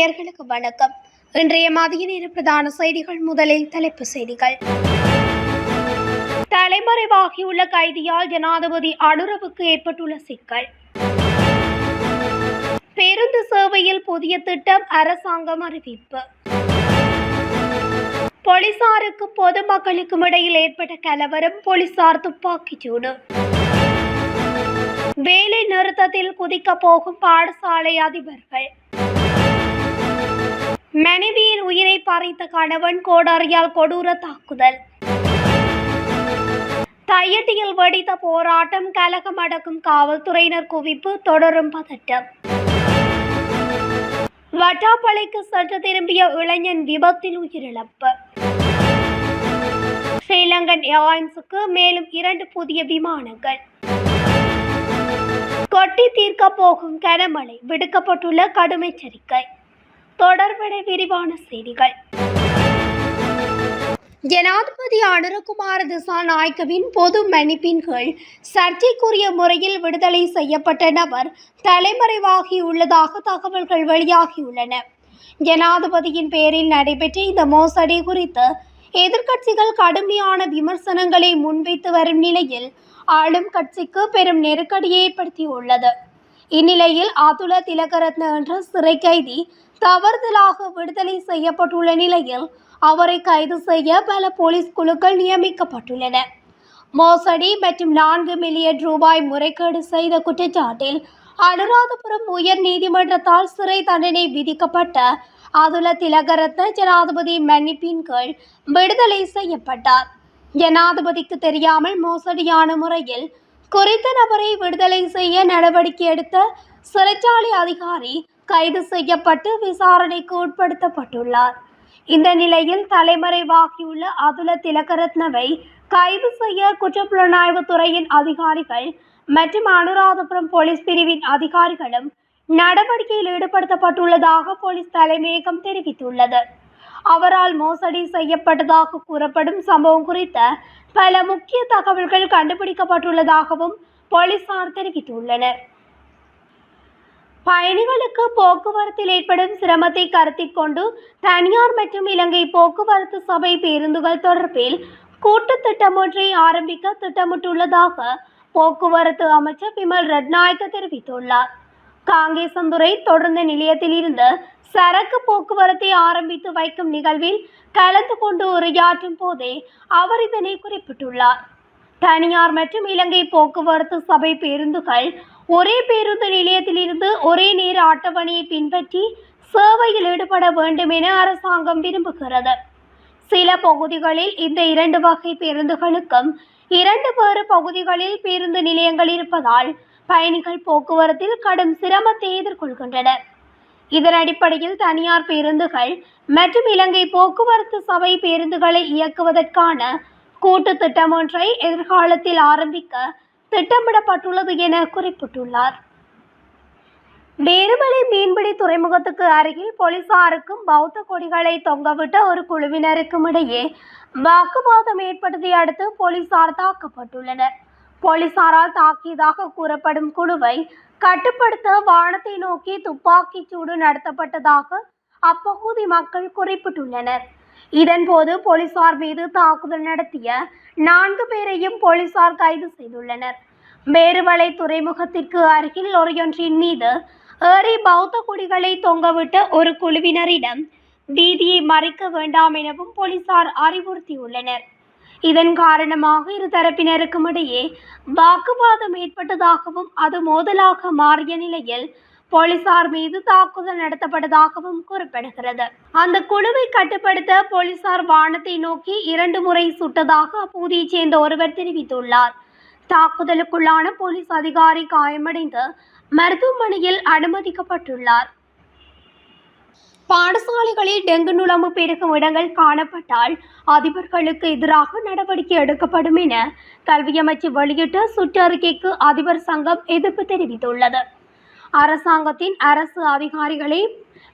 நேயர்களுக்கு வணக்கம். இன்றைய மதிய நேர பிரதான செய்திகள் முதலில் தலைப்பு செய்திகள். தலைமறைவாகியுள்ள கைதியால் ஜனாதிபதி அனுரவுக்கு ஏற்பட்டுள்ள சிக்கல். பேருந்து சேவையில் புதிய திட்டம் அரசாங்கம் அறிவிப்பு. போலீசாருக்கு பொதுமக்களுக்கும் இடையில் ஏற்பட்ட கலவரம் போலீசார் துப்பாக்கிச்சூடு. வேலை நிறுத்தத்தில் குதிக்க போகும் பாடசாலை அதிபர்கள். மனைவியின் உயிரை பறித்த கணவன் கோடாரியால் கொடூர தாக்குதல். தையட்டியில் வெடித்த போராட்டம் கலகம் அடக்கும் காவல்துறையினர் குவிப்பு தொடரும் பதட்டம். வட்டாப்பளைக்கு சற்று திரும்பிய இளைஞன் விபத்தில் உயிரிழப்பு. ஸ்ரீலங்கன் ஏர்லைன்ஸுக்கு மேலும் இரண்டு புதிய விமானங்கள். கொட்டி தீர்க்க போகும் கனமழை விடுக்கப்பட்டுள்ள கடும் எச்சரிக்கை. தொடர்பட விரிவான செய்திகள். ஜனாதிபதி அனுரகுமார் திசாநாயக்கவின் பொது மன்னிப்பின் கீழ் சர்ச்சைக்குரிய முறையில் விடுதலை செய்யப்பட்ட நபர் தலைமறைவாகியுள்ளதாக தகவல்கள் வெளியாகியுள்ளன. ஜனாதிபதியின் பேரில் நடைபெற்ற இந்த மோசடி குறித்து எதிர்க்கட்சிகள் கடுமையான விமர்சனங்களை முன்வைத்து வரும் நிலையில் ஆளும் கட்சிக்கு பெரும் நெருக்கடியை ஏற்படுத்தியுள்ளது. இந்நிலையில் அதுல திலகரத்ன என்ற சிறை கைதி தவறுதலாக விடுதலை செய்யப்பட்டுள்ள நிலையில் அவரை கைது செய்ய பல போலீஸ் குழுக்கள் நியமிக்கப்பட்டுள்ளன. மோசடி மற்றும் நான்கு மில்லியன் ரூபாய் முறைகேடு செய்த குற்றச்சாட்டில் அனுராதபுரம் உயர் நீதிமன்றத்தால் சிறை தண்டனை விதிக்கப்பட்ட அதுல திலகரத்ன ஜனாதிபதி மன்னிப்பின் கீழ் விடுதலை செய்யப்பட்டார். ஜனாதிபதிக்கு தெரியாமல் மோசடியான முறையில் குறித்த நபரை விடுதலை செய்ய நடவடிக்கை எடுத்த சிறைச்சாலை அதிகாரி கைது செய்யப்பட்டு விசாரணைக்கு உட்படுத்தப்பட்டுள்ளார். இந்த நிலையில் தலைமறைவாகியுள்ள அதுல திலகரத்னவை கைது செய்ய குற்றப்புலனாய்வு துறையின் அதிகாரிகள் மற்றும் அனுராதபுரம் போலீஸ் பிரிவின் அதிகாரிகளும் நடவடிக்கையில் ஈடுபடுத்தப்பட்டுள்ளதாக போலீஸ் தலைமையகம் தெரிவித்துள்ளது. அவரால் மோசடி செய்யப்பட்டதாக கூறப்படும் சம்பவம் குறித்த பல முக்கிய தகவல்கள் கண்டுபிடிக்கப்பட்டுள்ளதாகவும் போலீசார் தெரிவித்துள்ளனர். பயணிகளுக்கு போக்குவரத்தில் ஏற்படும் சிரமத்தை கருத்தில் கொண்டு தனியார் மற்றும் இலங்கை போக்குவரத்து சபை பேருந்துகள் தொடர்பில் கூட்டு திட்டம் ஒன்றை ஆரம்பிக்க திட்டமிட்டுள்ளதாக போக்குவரத்து அமைச்சர் விமல் ரட்நாயக்க தெரிவித்துள்ளார். காங்கேசந்துறை தொடர்ந்த நிலையத்தில் இருந்து சரக்கு போக்குவரத்தை ஆரம்பித்து வைக்கும் நிகழ்வில் கலந்து கொண்டு உரையாற்றும் போதே அவர் இதனை குறிப்பிட்டுள்ளார். தனியார் மற்றும் இலங்கை போக்குவரத்து சபை பேருந்துகள் ஒரே பேருந்து நிலையத்திலிருந்து ஒரே நேர அட்டவணையை பின்பற்றி சேவையில் ஈடுபட வேண்டும் என அரசாங்கம் விரும்புகிறது. சில பகுதிகளில் இந்த இரண்டு வகை பேருந்துகளுக்கும் இரண்டு வேறு பகுதிகளில் பேருந்து நிலையங்கள் இருப்பதால் பயணிகள் போக்குவரத்தில் கடும் சிரமத்தை எதிர்கொள்கின்றனர் இதன் அடிப்படையில் தனியார் பேருந்துகள் மற்றும் இலங்கை போக்குவரத்து சபை பேருந்துகளை இயக்குவதற்கான கூட்டு திட்டம் ஒன்றை எதிர்காலத்தில் ஆரம்பிக்க திட்டமிடப்பட்டுள்ளது என குறிப்பிட்டுள்ளார். வேறுமலை மீன்பிடி துறைமுகத்துக்கு அருகில் போலீசாருக்கும் பௌத்த கொடிகளை தொங்கவிட்ட ஒரு குழுவினருக்கும் இடையே வாக்குவாதம் ஏற்பட்டதை அடுத்து போலீசார் தாக்கப்பட்டுள்ளனர். போலீசாரால் தாக்கியதாக கூறப்படும் குழுவை கட்டுப்படுத்த வானத்தை நோக்கி துப்பாக்கிச் சூடு நடத்தப்பட்டதாக அப்பகுதி மக்கள் குறிப்பிட்டுள்ளனர். இதன்போது போலீசார் மீது தாக்குதல் நடத்திய நான்கு பேரையும் போலீசார் கைது செய்துள்ளனர். மேருவளை துறைமுகத்திற்கு அருகில் லொரியொன்றின் மீது ஏறி பௌத்த குடிகளை தொங்கவிட்ட ஒரு குழுவினரிடம் வீதியை மறைக்க வேண்டாம் எனவும் போலீசார் அறிவுறுத்தியுள்ளனர். இதன் காரணமாக இரு தரப்பினருக்கும் இடையே வாக்குவாதம் ஏற்பட்டதாகவும் அது மோதலாக மாறிய நிலையில் போலீசார் மீது தாக்குதல் நடத்தப்பட்டதாகவும் கூறப்படுகிறது. அந்த குழுவை கட்டுப்படுத்த போலீசார் வானத்தை நோக்கி இரண்டு முறை சுட்டதாக அப்பகுதியைச் சேர்ந்த ஒருவர் தெரிவித்துள்ளார். தாக்குதலுக்குள்ளான போலீஸ் அதிகாரி காயமடைந்து மருத்துவமனையில் அனுமதிக்கப்பட்டுள்ளார். பாடசாலைகளில் டெங்கு நுழம்பு பெருகும் இடங்கள் காணப்பட்டால் அதிபர்களுக்கு எதிராக நடவடிக்கை எடுக்கப்படும் என கல்வி அமைச்சு வெளியிட்ட சுற்றறிக்கைக்கு அதிபர் சங்கம் எதிர்ப்பு தெரிவித்துள்ளது. அரசாங்கத்தின் அரசு அதிகாரிகளை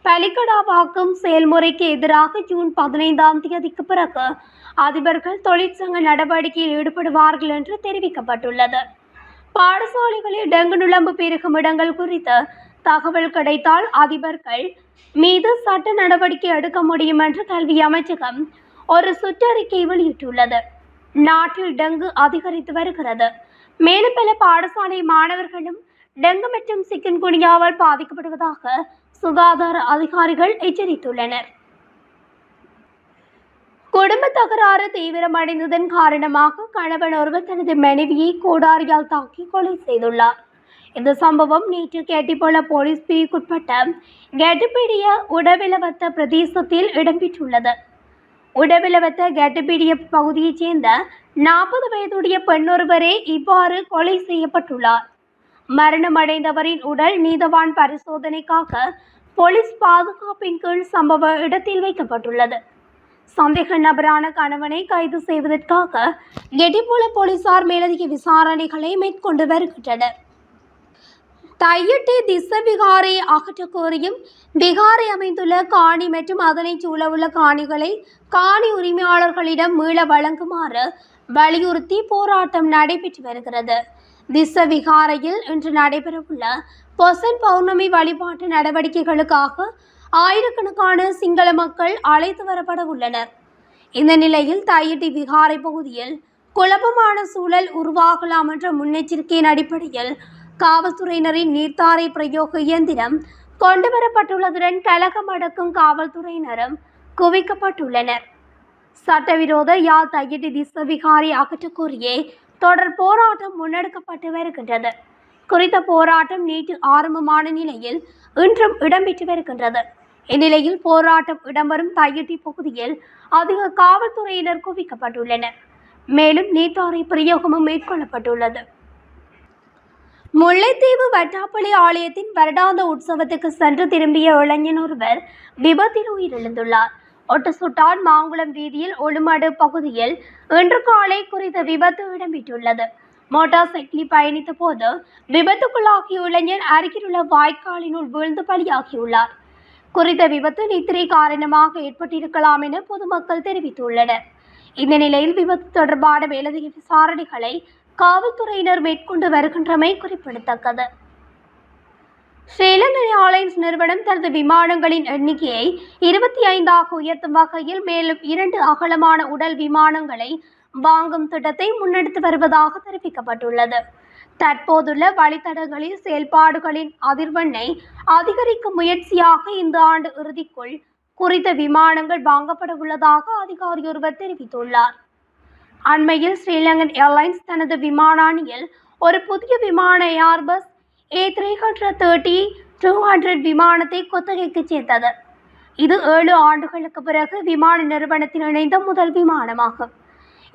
பலிக்கடாவாக்கும் செயல்முறைக்கு எதிராக ஜூன் பதினைந்தாம் தேதிக்கு பிறகு அதிபர்கள் தொழிற்சங்க நடவடிக்கையில் ஈடுபடுவார்கள் என்று தெரிவிக்கப்பட்டுள்ளது. பாடசாலைகளில் டெங்கு நுழம்பு பெருகும் இடங்கள் குறித்து தகவல் கிடைத்தால் அதிபர்கள் மீது சட்ட நடவடிக்கை எடுக்க முடியும் என்று கல்வி அமைச்சகம் ஒரு சுற்றறிக்கை வெளியிட்டுள்ளது. நாட்டில் டெங்கு அதிகரித்து வருகிறது. மேலும் பல பாடசாலை மாணவர்களும் டெங்கு மற்றும் சிக்கன் குனியாவால் பாதிக்கப்படுவதாக சுகாதார அதிகாரிகள் எச்சரித்துள்ளனர். குடும்ப தகராறு தீவிரமடைந்ததன் காரணமாக கணவன் ஒருவர் தனது மனைவியை கோடாரியால் தாக்கி கொலை செய்துள்ளார். இந்த சம்பவம் நேற்று கேட்டிபோல போலீஸ் பிரிவுக்குட்பட்ட கெட்டுப்பீடிய உடவிலவத்த பிரதேசத்தில் இடம்பெற்றுள்ளது. உடவிலவத்த கெட்டுப்பீடிய பகுதியைச் சேர்ந்த நாற்பது வயதுடைய பெண்ணொருவரே இவ்வாறு கொலை செய்யப்பட்டுள்ளார். மரணமடைந்தவரின் உடல் நீதவான் பரிசோதனைக்காக போலீஸ் பாதுகாப்பின் கீழ் சம்பவ இடத்தில் வைக்கப்பட்டுள்ளது. சந்தேக நபரான கணவனை கைது செய்வதற்காக கெட்டிப்புல போலீசார் மேலதிக விசாரணைகளை மேற்கொண்டு வருகின்றனர். தையிட்டி திச விகாரை அகற்றக் கோரியும் விகாரை அமைந்துள்ள காணி மற்றும் அதனைச் சூழவுள்ள காணிகளை காணி உரிமையாளர்களிடம் மீள வழங்குமாறு வலியுறுத்தி போராட்டம் நடைபெற்று வருகிறது. திச விகாரையில் இன்று நடைபெறவுள்ள பொசன் பௌர்ணமி வழிபாட்டு நடவடிக்கைகளுக்காக ஆயிரக்கணக்கான சிங்கள மக்கள் அழைத்து வரப்பட உள்ளனர். இந்த நிலையில் தையிட்டி விகாரை பகுதியில் குழப்பமான சூழல் உருவாகலாம் என்ற முன்னெச்சரிக்கையின் அடிப்படையில் காவல்துறையினரின் நீர்த்தாரை பிரயோக இயந்திரம் கொண்டுவரப்பட்டுள்ளதுடன் கலகம் அடக்கும் காவல்துறையினரும் குவிக்கப்பட்டுள்ளனர். சட்டவிரோத யாழ் தையிட்டி திசவிகாரி அகற்றக்கோரியே தொடர் போராட்டம் முன்னெடுக்கப்பட்டு வருகின்றது. குறித்த போராட்டம் நேற்று ஆரம்பமான நிலையில் இன்றும் இடம்பெற்று வருகின்றது. இந்நிலையில் போராட்டம் இடம்பெறும் தையிட்டி பகுதியில் அதிக காவல்துறையினர் குவிக்கப்பட்டுள்ளனர். மேலும் நீத்தாரை பிரயோகமும் மேற்கொள்ளப்பட்டுள்ளது. முல்லைத்தீவு வட்டாப்பள்ளி ஆலயத்தின் வருடாந்த உற்சவத்துக்கு சென்று திரும்பிய இளைஞன் ஒருவர் விபத்தில் உயிரிழந்துள்ளார். ஒட்டசுட்டான் மாங்குளம் வீதியில் ஒழுமடு பகுதியில் இன்று காலை குறித்த விபத்து இடம்பெற்றுள்ளது. மோட்டார் சைக்கிளில் பயணித்த போது விபத்துக்குள்ளாகிய இளைஞன் அருகிலுள்ள வாய்க்காலினுள் வீழ்ந்து பலியாகியுள்ளார். குறித்த விபத்து நித்திரை காரணமாக ஏற்பட்டிருக்கலாம் என பொதுமக்கள் தெரிவித்துள்ளனர். இந்த நிலையில் விபத்து தொடர்பான மேலதிக விசாரணைகளை காவல்துறையினர் மேற்கொண்டு வருகின்றமை குறிப்பிடத்தக்கது. ஸ்ரீலங்கன் ஏர்லைன்ஸ் நிறுவனம் தனது விமானங்களின் எண்ணிக்கையை இருபத்தி ஐந்தாக உயர்த்தும் வகையில் மேலும் இரண்டு அகலமான உடல் விமானங்களை வாங்கும் திட்டத்தை முன்னெடுத்து வருவதாக தெரிவிக்கப்பட்டுள்ளது. தற்போதுள்ள வழித்தடங்களில் செயல்பாடுகளின் அதிர்வெண்ணை அதிகரிக்கும் முயற்சியாக இந்த ஆண்டு இறுதிக்குள் குறித்த விமானங்கள் வாங்கப்பட உள்ளதாக அதிகாரி ஒருவர் தெரிவித்துள்ளார். அண்மையில் ஸ்ரீலங்கன் ஏர்லைன்ஸ் தனது விமானானியில் ஒரு புதிய விமான Airbus A three hundred thirty two hundred விமானத்தை குத்தகைக்கு சேர்த்தது. இது ஏழு ஆண்டுகளுக்கு பிறகு விமான நிறுவனத்தில் இணைந்த முதல் விமானமாகும்.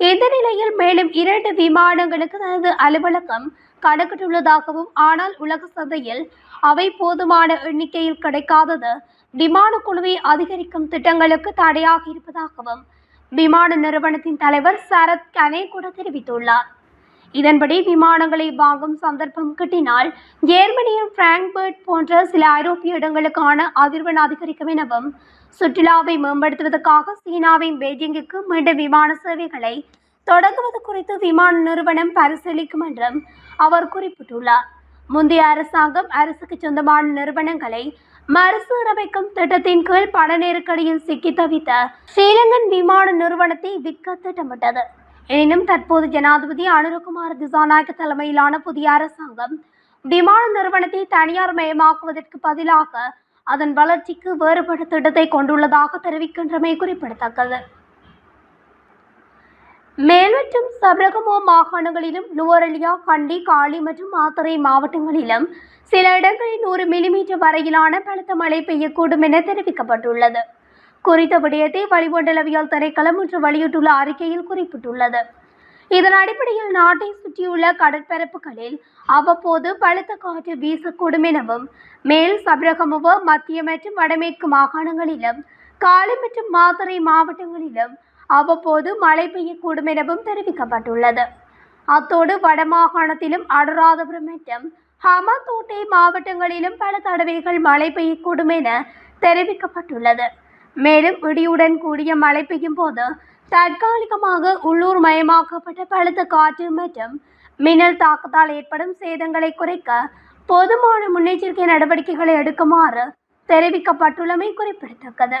இந்த நிலையில் மேலும் இரண்டு விமானங்களுக்கு தனது அலுவலகம் கணக்கிட்டுள்ளதாகவும் ஆனால் உலக சந்தையில் அவை போதுமான எண்ணிக்கையில் கிடைக்காதது விமான குழுவை அதிகரிக்கும் திட்டங்களுக்கு தடையாக இருப்பதாகவும் விமான நிறுவனத்தின் தலைவர் சரத் கனே கூட தெரிவித்துள்ளார். இதன்படி விமானங்களை வாங்கும் சந்தர்ப்பம் கிட்டினால் ஜெர்மனியும் பிராங்க்பர்ட் போன்ற சில ஐரோப்பிய இடங்களுக்கான அதிர்வெண் அதிகரிக்கும் எனவும் சுற்றுலாவை மேம்படுத்துவதற்காக சீனாவின் பெய்ஜிங்குக்கு மீண்டும் விமான சேவைகளை தொடங்குவது குறித்து விமான நிறுவனம் பரிசீலிக்கும் என்றும் அவர் குறிப்பிட்டுள்ளார். முந்தைய அரசாங்கம் அரசுக்கு சொந்தமான நிறுவனங்களை மறுசீரமைக்கும் திட்டத்தின் கீழ் பண நெருக்கடியில் சிக்கி தவித்த ஸ்ரீலங்கன் விமான நிறுவனத்தை விற்க திட்டமிட்டது. எனினும் தற்போது ஜனாதிபதி அனுரகுமார் திசாநாயக்க தலைமையிலான புதிய அரசாங்கம் விமான நிறுவனத்தை தனியார் மயமாக்குவதற்கு பதிலாக அதன் வளர்ச்சிக்கு வேறுபட்ட திட்டத்தை கொண்டுள்ளதாக தெரிவிக்கின்றமை குறிப்பிடத்தக்கது. மேல் மற்றும் சபரகமோ மாகாணங்களிலும் நுவரெலியா கண்டி காளி மற்றும் மாத்தரை மாவட்டங்களிலும் சில இடங்களில் நூறு மில்லிமீட்டர் வரையிலான பலத்த மழை பெய்யக்கூடும் என தெரிவிக்கப்பட்டுள்ளது. குறித்த விடயத்தை வளிமண்டலவியல் திணைக்களம் இன்று வெளியிட்டுள்ள அறிக்கையில் குறிப்பிட்டுள்ளது. இதன் அடிப்படையில் நாட்டை சுற்றியுள்ள கடற்பரப்புகளில் அவ்வப்போது பழுத்த காற்று வீசக்கூடும் எனவும் மேல் சபரகமுவ மத்திய மற்றும் வடமேற்கு மாகாணங்களிலும் காலி மற்றும் மாத்தறை மாவட்டங்களிலும் அவ்வப்போது மழை பெய்யக்கூடும் எனவும் தெரிவிக்கப்பட்டுள்ளது. அத்தோடு வடமாகாணத்திலும் அடராதபுரம் மற்றும் ஹமதோட்டை மாவட்டங்களிலும் பல தடவைகள் மழை பெய்யக்கூடும் என தெரிவிக்கப்பட்டுள்ளது. மேலும் இடியுடன் கூடிய மழை பெய்யும் போது தற்காலிகமாக உள்ளூர் மயமாக்கப்பட்ட பழுத்த காற்று மற்றும் மின்னல் தாக்கத்தால் ஏற்படும் சேதங்களை குறைக்க போதுமான முன்னெச்சரிக்கை நடவடிக்கைகளை எடுக்குமாறு தெரிவிக்கப்பட்டுள்ளமை குறிப்பிடத்தக்கது.